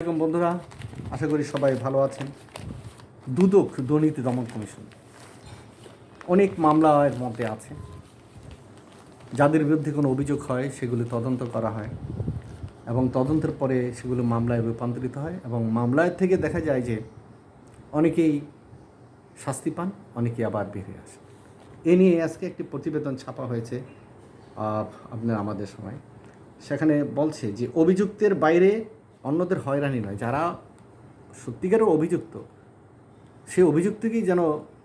আসসালামাইকুম বন্ধুরা, আশা করি সবাই ভালো আছেন। দুদক দুর্নীতি দমন কমিশন। অনেক মামলা এর মধ্যে আছে। যাদের বিরুদ্ধে কোনো অভিযোগ হয়, সেগুলি তদন্ত করা হয় এবং তদন্তের পরে সেগুলো মামলায় রূপান্তরিত হয় এবং মামলায় থেকে দেখা যায় যে অনেকেই শাস্তি পান, অনেকেই আবার বেরিয়ে আসে এ নিয়ে আজকে একটি প্রতিবেদন ছাপা হয়েছে আপনার আমাদের সময়। সেখানে বলছে যে, অভিযুক্তের বাইরে অন্যদের হয়রানি নয়, যারা সত্যিকারের অভিযুক্ত, সেই অভিযুক্তকেই যেন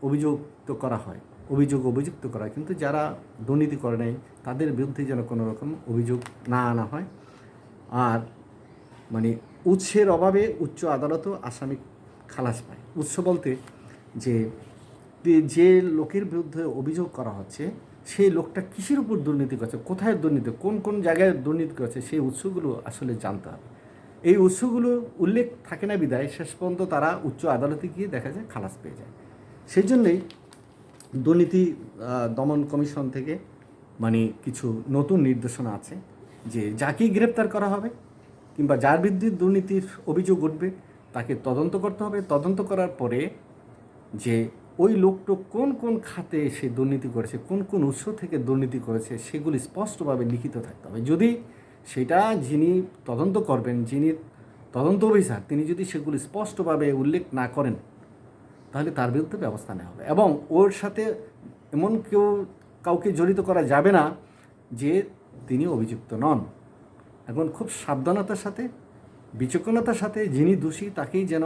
অভিযুক্ত করা হয়, অভিযোগ অভিযুক্ত করা হয়। কিন্তু যারা দুর্নীতি করে নাই, তাদের বিরুদ্ধে যেন কোনো রকম অভিযোগ না আনা হয়। আর মানে উৎসের অভাবে উচ্চ আদালতও আসামি খালাস পায়। উৎস বলতে যে- যে লোকের বিরুদ্ধে অভিযোগ করা হচ্ছে, সেই লোকটা কিসের উপর দুর্নীতি করছে, কোথায় দুর্নীতি, কোন কোন জায়গায় দুর্নীতি করছে, সেই উৎসগুলো আসলে জানতে হবে। এই উৎসগুলো উল্লেখ থাকে না বিদায়, শেষ পর্যন্ত তারা উচ্চ আদালতে গিয়ে দেখা যায় খালাস পেয়ে যায়। সেই জন্যেই দুর্নীতি দমন কমিশন থেকে মানে কিছু নতুন নির্দেশনা আছে যে যাকেই গ্রেপ্তার করা হবে কিংবা যার বিরুদ্ধে দুর্নীতির অভিযোগ উঠবে তাকে তদন্ত করতে হবে। তদন্ত করার পরে যে ওই লোকটা কোন কোন খাতে সে দুর্নীতি করেছে, কোন কোন উৎস থেকে দুর্নীতি করেছে, সেগুলি স্পষ্টভাবে লিখিত থাকতে হবে। যদি সেটা যিনি তদন্ত করবেন, যিনি তদন্ত অফিসার, তিনি যদি সেগুলি স্পষ্টভাবে উল্লেখ না করেন, তাহলে তার বিরুদ্ধে ব্যবস্থা নেওয়া হবে। এবং ওর সাথে এমন কেউ কাউকে জড়িত করা যাবে না যে তিনি অভিযুক্ত নন। এখন খুব সাবধানতার সাথে, বিচক্ষণতার সাথে যিনি দোষী, তাকেই যেন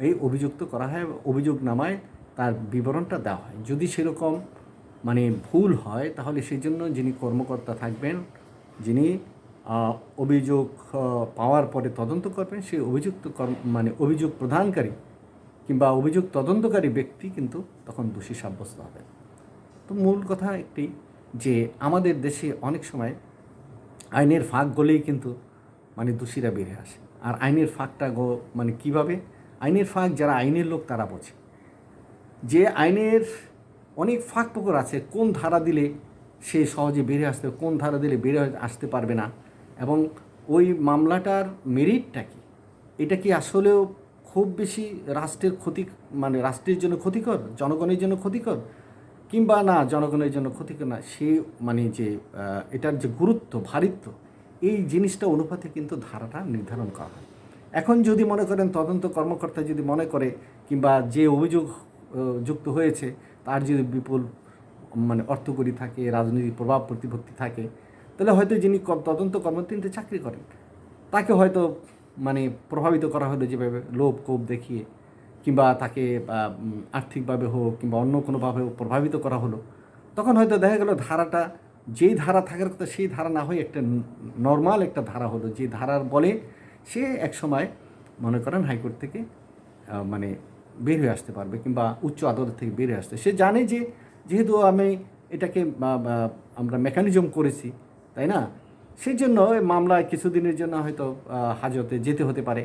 এই অভিযুক্ত করা হয়, অভিযোগ নামায়, তার বিবরণটা দেওয়া হয়। যদি সেরকম মানে ভুল হয়, তাহলে সেই জন্য যিনি কর্মকর্তা থাকবেন, যিনি অভিযোগ পাওয়ার পরে তদন্ত করবেন। সেই অভিযুক্ত মানে অভিযোগ প্রদানকারী কিংবা অভিযোগ তদন্তকারী ব্যক্তি কিন্তু তখন দোষী সাব্যস্ত হবে তো মূল কথা একটি যে আমাদের দেশে অনেক সময় আইনের ফাঁক গলেই কিন্তু মানে দোষীরা বেড়ে আসে। আর আইনের ফাঁকটা গো মানে কীভাবে? আইনের ফাঁক যারা আইনের লোক তারা বোঝে। যে আইনের অনেক ফাঁক পুকুর আছে, কোন ধারা দিলে সে সহজে বেড়ে আসতে, কোন ধারা দিলে বেড়ে আসতে পারবে না এবং ওই মামলাটার মেরিটটা কি? এটা কি আসলেও খুব বেশি রাষ্ট্রের ক্ষতি মানে রাষ্ট্রের জন্য ক্ষতিকর, জনগণের জন্য ক্ষতিকর? কিংবা না, জনগণের জন্য ক্ষতিকর না, সে মানে যে এটার যে গুরুত্ব, ভারিত্ব, এই জিনিসটা অনুপাতে কিন্তু ধারাটা নির্ধারণ করা হয়। এখন যদি মনে করেন তদন্ত কর্মকর্তা যদি মনে করে, কিংবা যে অভিযোগ যুক্ত হয়েছে, তার যদি বিপুল মানে অর্থকরী থাকে, রাজনৈতিক প্রভাব, প্রতিপত্তি থাকে তাহলে হয়তো যিনি তদন্ত কর্মকর্তা তিনি চাকরি করেন। তাকে হয়তো মানে প্রভাবিত করা হলো যেভাবে লোভ কোপ দেখিয়ে, কিংবা তাকে আর্থিকভাবে হোক, কিংবা অন্য কোনোভাবে প্রভাবিত করা হলো। তখন হয়তো দেখা গেল ধারাটা, যেই ধারা থাকার কথা সেই ধারা না হয়ে একটা নর্মাল একটা ধারা হলো। যে ধারার বলে সে এক সময়, মনে করেন, হাইকোর্ট থেকে মানে বের হয়ে আসতে পারবে, কিংবা উচ্চ আদালত থেকে বের হয়ে আসতে। সে জানে যে, যেহেতু আমি এটাকে আমরা মেকানিজম করেছি তাই না? সেই জন্য মামলায় কিছুদিনের জন্য হয়তো হাজতে যেতে হতে পারে।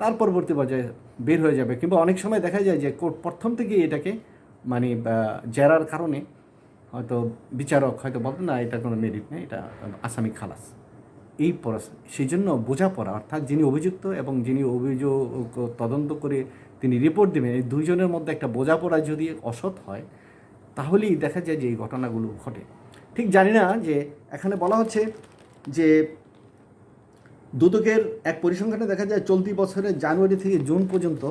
তার পরবর্তী পর্যায়ে বের হয়ে যাবে। কিংবা অনেক সময় দেখা যায় যে কোর্ট প্রথম থেকে এটাকে মানে জেরার কারণে হয়তো বিচারক হয়তো বলতো না, এটা কোনো মেরিট নেই, এটা আসামি খালাস। এই সেই জন্য বোঝাপড়া, অর্থাৎ যিনি অভিযুক্ত এবং যিনি অভিযোগ তদন্ত করে তিনি রিপোর্ট দেবেন, এই দুইজনের মধ্যে একটা বোঝাপড়া যদি অসৎ হয়, তাহলেই দেখা যায় যে এই ঘটনাগুলো ঘটে। ঠিক জানি না যে এখানে বলা হচ্ছে যে দুদকের এক পরিসংখ্যানে দেখা যায় চলতি বছরের জানুয়ারি থেকে জুন পর্যন্ত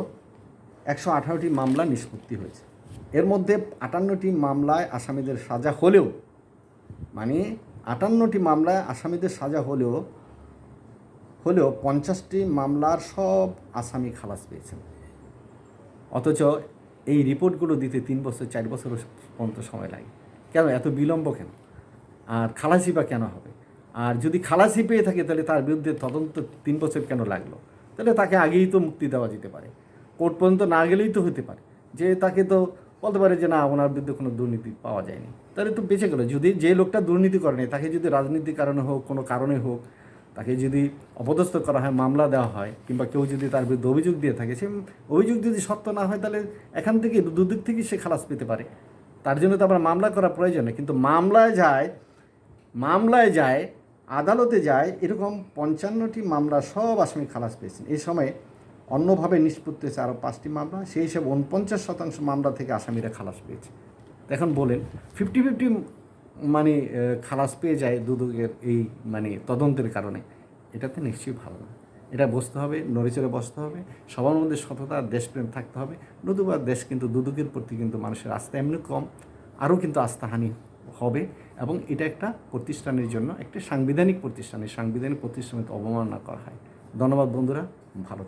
একশো আঠারোটি মামলা নিষ্পত্তি হয়েছে। এর মধ্যে আটান্নটি মামলায় আসামিদের সাজা হলেও মানে আটান্নটি মামলায় আসামিদের সাজা হলেও হলেও পঞ্চাশটি মামলার সব আসামি খালাস পেয়েছেন। অথচ এই রিপোর্টগুলো দিতে তিন বছর, চার বছর পর্যন্ত সময় লাগে। কেন? এত বিলম্ব কেন? আর খালাসি বা কেন হবে? আর যদি খালাসি পেয়ে থাকে, তাহলে তার বিরুদ্ধে তদন্ত তিন বছর কেন লাগল? তাহলে তাকে আগেই তো মুক্তি দেওয়া যেতে পারে। কোর্ট পর্যন্ত না গেলেই তো হতে পারে। যে তাকে তো বলতে পারে যে, না, ওনার বিরুদ্ধে কোনো দুর্নীতি পাওয়া যায়নি। তাহলে তো বেঁচে গেলো। যদি যে লোকটা দুর্নীতি করেনি তাকে যদি রাজনীতির কারণে হোক, কোনো কারণে হোক, তাকে যদি অপদস্থ করা হয়, মামলা দেওয়া হয়, কিংবা কেউ যদি তার বিরুদ্ধে অভিযোগ দিয়ে থাকে, সে অভিযোগ যদি সত্য না হয়, তাহলে এখান থেকে দুদিক থেকেই সে খালাস পেতে পারে। তার জন্য তো আবার মামলা করা প্রয়োজন কিন্তু মামলায় যায় মামলায় যায়, আদালতে যায়, এরকম পঞ্চান্নটি মামলা সব আসামি খালাস পেয়েছেন। এই সময় অন্যভাবে নিষ্পত্তি হয়েছে আরও পাঁচটি মামলা, সেই হিসাবে উনপঞ্চাশ শতাংশ মামলা থেকে আসামিরা খালাস পেয়েছে। এখন বলেন, ফিফটি ফিফটি মানে খালাস পেয়ে যায় দুদকের এই মানে তদন্তের কারণে, এটাতে নিশ্চয়ই ভালো না। এটা বসতে হবে, নড়েচড়ে বসতে হবে, সবার মধ্যে সততা, দেশপ্রেম থাকতে হবে, নতুবা দেশ কিন্তু দুদকের প্রতি কিন্তু মানুষের আস্থা এমনি কম, আরও কিন্তু আস্থাহানি হবে। এবং এটা একটা প্রতিষ্ঠানের জন্য, একটা সাংবিধানিক প্রতিষ্ঠানের সাংবিধানিক প্রতিষ্ঠানকে অবমাননা করা হয় ধন্যবাদ বন্ধুরা, ভালো।